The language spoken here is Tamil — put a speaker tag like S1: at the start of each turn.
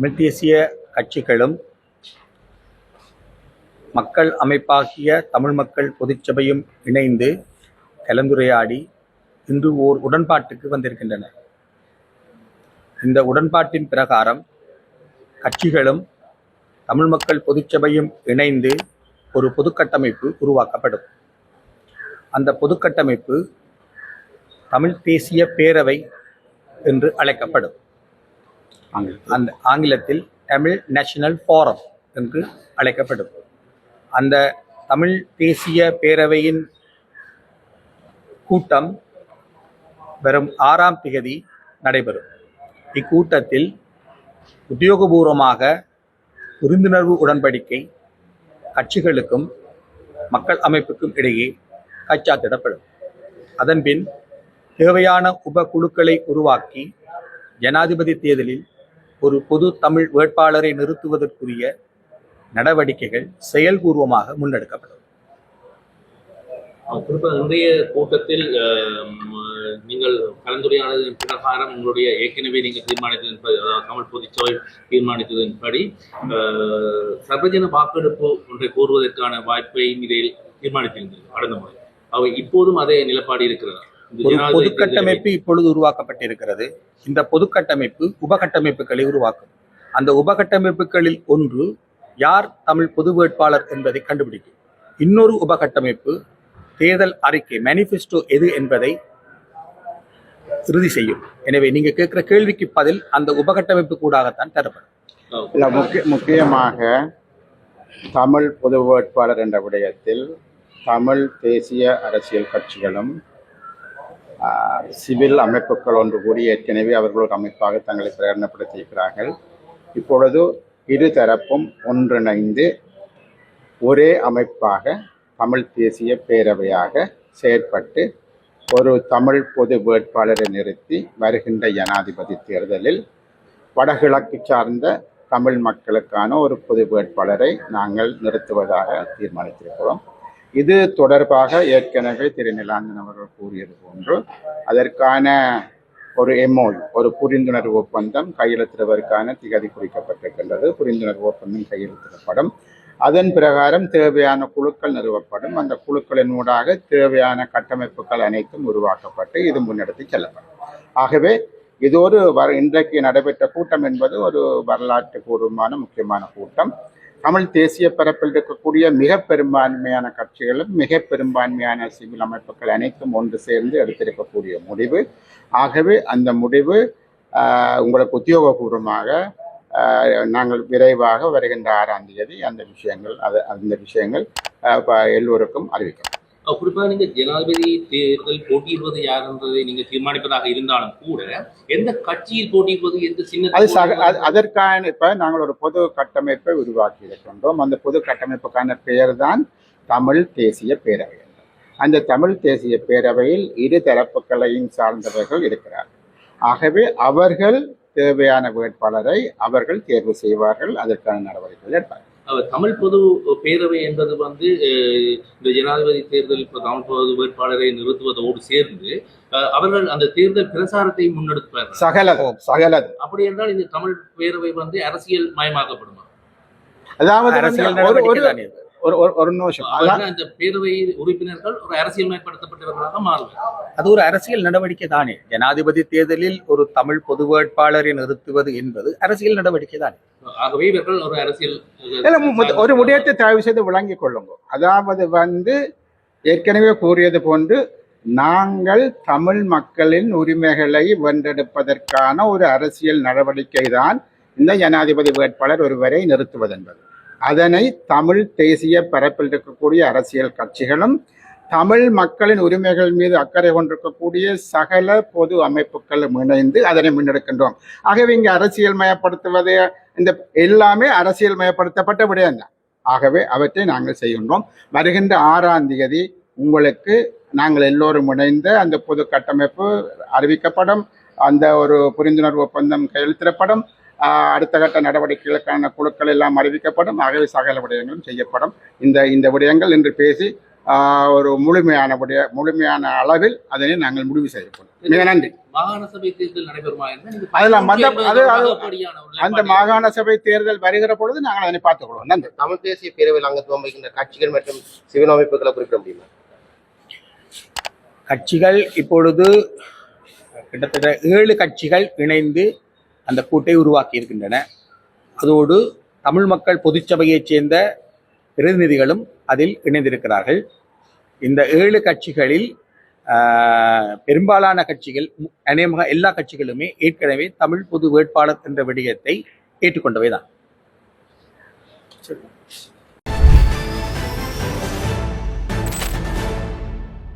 S1: தமிழ் தேசிய கட்சிகளும் மக்கள் அமைப்பாகிய தமிழ் மக்கள் பொதுச்சபையும் இணைந்து கலந்துரையாடி இன்று ஓர் உடன்பாட்டுக்கு வந்திருக்கின்றன. இந்த உடன்பாட்டின் பிரகாரம் கட்சிகளும் தமிழ் மக்கள் பொதுச்சபையும் இணைந்து ஒரு பொதுக்கட்டமைப்பு உருவாக்கப்படும். அந்த பொதுக்கட்டமைப்பு தமிழ் தேசிய பேரவை என்று அழைக்கப்படும். அந்த ஆங்கிலத்தில் தமிழ் நேஷனல் ஃபோரம் என்று அழைக்கப்படும். அந்த தமிழ் தேசிய பேரவையின் கூட்டம் வரும் ஆறாம் திகதி நடைபெறும். இக்கூட்டத்தில் உத்தியோகபூர்வமாக புரிந்துணர்வு உடன்படிக்கை கட்சிகளுக்கும் மக்கள் அமைப்புக்கும் இடையே கைச்சாத்திடப்படும் அதன்பின் தேவையான உப குழுக்களை உருவாக்கி ஜனாதிபதி தேர்தலில் ஒரு பொது தமிழ் வேட்பாளரை நிறுத்துவதற்குரிய நடவடிக்கைகள் செயல்பூர்வமாக முன்னெடுக்கப்படும்.
S2: குறிப்பாக இன்றைய கூட்டத்தில் அஹ், நீங்கள் கலந்துரையானதன் பிரகாரம் உங்களுடைய ஏற்கனவே நீங்கள் தீர்மானித்ததன்படி அதாவது தமிழ் பொதுச்சபை தீர்மானித்ததன்படி அஹ், சர்வஜன வாக்கெடுப்பு ஒன்றை கோருவதற்கான வாய்ப்பை இதில் தீர்மானித்திருந்தது கடந்த முறை. அவை இப்போதும் அதே நிலப்பாடு இருக்கிறதா?
S1: ஒரு
S2: ஜனாதிபதி
S1: பொதுக்கட்டமைப்பு இப்பொழுது உருவாக்கப்பட்டிருக்கிறது. இந்த பொதுக்கட்டமைப்பு உபகட்டமைப்புகளை உருவாக்கும். அந்த உபகட்டமைப்புகளில் ஒன்று யார் தமிழ் பொது வேட்பாளர் என்பதை கண்டுபிடிக்கும். இன்னொரு உபகட்டமைப்பு தேர்தல் அறிக்கை மேனிஃபெஸ்டோ எது என்பதை இறுதி செய்யும். எனவே நீங்க கேட்கிற கேள்விக்கு பதில் அந்த உபகட்டமைப்பு கூடாகத்தான் தரப்படும்.
S3: முக்கியமாக தமிழ் பொது வேட்பாளர் என்ற விடயத்தில் தமிழ் தேசிய அரசியல் கட்சிகளும் சிவில் அமைப்புகள் ஒன்று கூடி ஏற்கனவே அவர்கள் ஒரு அமைப்பாக தங்களை பிரகடனப்படுத்தியிருக்கிறார்கள். இப்பொழுது இரு தரப்பும் ஒன்றிணைந்து ஒரே அமைப்பாக தமிழ் தேசிய பேரவையாக செயற்பட்டு ஒரு தமிழ் பொது வேட்பாளரை நிறுத்தி வருகின்ற ஜனாதிபதி தேர்தலில் வடகிழக்கு சார்ந்த தமிழ் மக்களுக்கான ஒரு பொது வேட்பாளரை நாங்கள் நிறுத்துவதாக தீர்மானித்திருக்கிறோம். இது தொடர்பாக ஏற்கனவே திரு நிலாந்தன் அவர்கள் கூறியது போன்று அதற்கான ஒரு எம்ஓ ஒரு புரிந்துணர்வு ஒப்பந்தம் கையெழுத்திடுவதற்கான திகதி குறிக்கப்பட்டிருக்கின்றது. புரிந்துணர்வு ஒப்பந்தம் கையெழுத்திடப்படும். அதன் பிரகாரம் தேவையான குழுக்கள் நிறுவப்படும். அந்த குழுக்களின் ஊடாக தேவையான கட்டமைப்புகள் அனைத்தும் உருவாக்கப்பட்டு இது முன்னெடுத்து செல்லப்படும். ஆகவே இது ஒரு வர இன்றைக்கு நடைபெற்ற கூட்டம் என்பது ஒரு வரலாற்று பூர்வமான முக்கியமான கூட்டம். தமிழ் தேசிய பரப்பில் இருக்கக்கூடிய மிக பெரும்பான்மையான கட்சிகளும் மிக பெரும்பான்மையான சிவில் அமைப்புகள் அனைத்தும் ஒன்று சேர்ந்து எடுத்திருக்கக்கூடிய முடிவு. ஆகவே அந்த முடிவு உங்களுக்கு உத்தியோகபூர்வமாக நாங்கள் விரைவாக வருகின்ற ஆறாம் தேதி அந்த விஷயங்கள் அது அந்த விஷயங்கள் ப- எல்லோருக்கும்
S2: அறிவிக்கிறோம் குறிப்பாக நீங்க ஜனாதிபதி தேர்தல் போட்டியிடுவது யார் என்பதை நீங்க தீர்மானிப்பதாக இருந்தாலும் கூட எந்த கட்சியில் போட்டியிடுவது எந்த சின்ன
S3: அதற்கான இப்ப நாங்கள் ஒரு பொது கட்டமைப்பை உருவாக்கி இருக்கின்றோம். அந்த பொது கட்டமைப்புக்கான பெயர் தான் தமிழ் தேசிய பேரவை அந்த தமிழ் தேசிய பேரவையில் இரு தரப்புகளையும் சார்ந்தவர்கள் இருக்கிறார்கள். ஆகவே அவர்கள் தேவையான வேட்பாளரை அவர்கள் தேர்வு செய்வார்கள் அதற்கான நடவடிக்கைகள் எடுப்பார்கள்.
S2: தமிழ் பொது பேரவை என்பது வந்து இந்த ஜனாதிபதி தேர்தல் இப்போ தமிழ் பொது வேட்பாளரை நிறுத்துவதோடு சேர்ந்து அவர்கள் அந்த தேர்தல் பிரசாரத்தை முன்னெடுப்பார்கள்.
S3: சகலது சகலது.
S2: அப்படி என்றால் இந்த தமிழ் பேரவை வந்து அரசியல் மயமாக்கப்படுமா?
S3: அதாவது ஒரு ஒரு. ஒரு நிமிஷம்.
S2: அந்த பேரவை உறுப்பினர்கள் ஒரு அரசியல் மயப்படுத்தப்பட்டவர்களாக மாறுவார்
S1: அது ஒரு அரசியல் நடவடிக்கை தானே. ஜனாதிபதி தேர்தலில் ஒரு தமிழ் பொது வேட்பாளரை நிறுத்துவது என்பது அரசியல் நடவடிக்கை தானே.
S2: ஆகவே இவர்கள் ஒரு அரசியல்
S3: இல்ல, மு- மு- ஒரு விடயத்தை தயவு செய்து விளங்கிக் கொள்ளுங்க. அதாவது வந்து ஏற்கனவே கூறியது போன்று நாங்கள் தமிழ் மக்களின் உரிமைகளை வென்றெடுப்பதற்கான ஒரு அரசியல் நடவடிக்கை தான் இந்த ஜனாதிபதி வேட்பாளர் ஒருவரை நிறுத்துவது என்பது அதனை தமிழ் தேசிய பரப்பில் இருக்கக்கூடிய அரசியல் கட்சிகளும் தமிழ் மக்களின் உரிமைகள் மீது அக்கறை கொண்டிருக்கக்கூடிய சகல பொது அமைப்புகளும் இணைந்து அதனை முன்னெடுக்கின்றோம். ஆகவே இங்கே அரசியல் மயப்படுத்துவது இந்த எல்லாமே அரசியல் மயப்படுத்தப்பட்ட விடயம்தான் ஆகவே அவற்றை நாங்கள் செய்கின்றோம். வருகின்ற ஆறாம் தேதி உங்களுக்கு நாங்கள் எல்லோரும் இணைந்த அந்த பொது கட்டமைப்பு அறிவிக்கப்படும் அந்த ஒரு புரிந்துணர்வு ஒப்பந்தம் கையெழுத்திடப்படும் அடுத்த கட்ட நடவடிக்கைகளுக்கான குழுக்கள் எல்லாம் அறிவிக்கப்படும். ஆகவே சகல விடயங்களும் செய்யப்படும். இந்த இந்த விடயங்கள் என்று பேசி ஒரு முழுமையானபடிய முழுமையான அளவில் அதனை நாங்கள் முடிவு செய்யப்படும் மிக நன்றி.
S2: மாகாண சபை தேர்தல் நடைபெறுமா
S3: அந்த- அது-. மாகாண சபை தேர்தல் வருகிற பொழுது நாங்கள் அதனை பார்த்துக்கொள்வோம். நன்றி.
S4: தமிழ் தேசிய பேரவையில் அங்கத்துவம் வகிக்கின்ற கட்சிகள் மற்றும் சிவில் அமைப்புகளை குறிப்பிட முடியுமா?
S1: கட்சிகள் இப்பொழுது கிட்டத்தட்ட ஏழு கட்சிகள் இணைந்து அந்த கூட்டை உருவாக்கி இருக்கின்றன அதோடு தமிழ் மக்கள் பொதுச்சபையைச் சேர்ந்த பிரதிநிதிகளும் அதில் இணைந்திருக்கிறார்கள். இந்த ஏழு கட்சிகளில் ஆஹ், பெரும்பாலான கட்சிகள் மு- அநேகமாக எல்லா கட்சிகளுமே ஏற்கனவே தமிழ் பொது வேட்பாளர் என்ற விடயத்தை ஏற்றுக்கொண்டவை தான்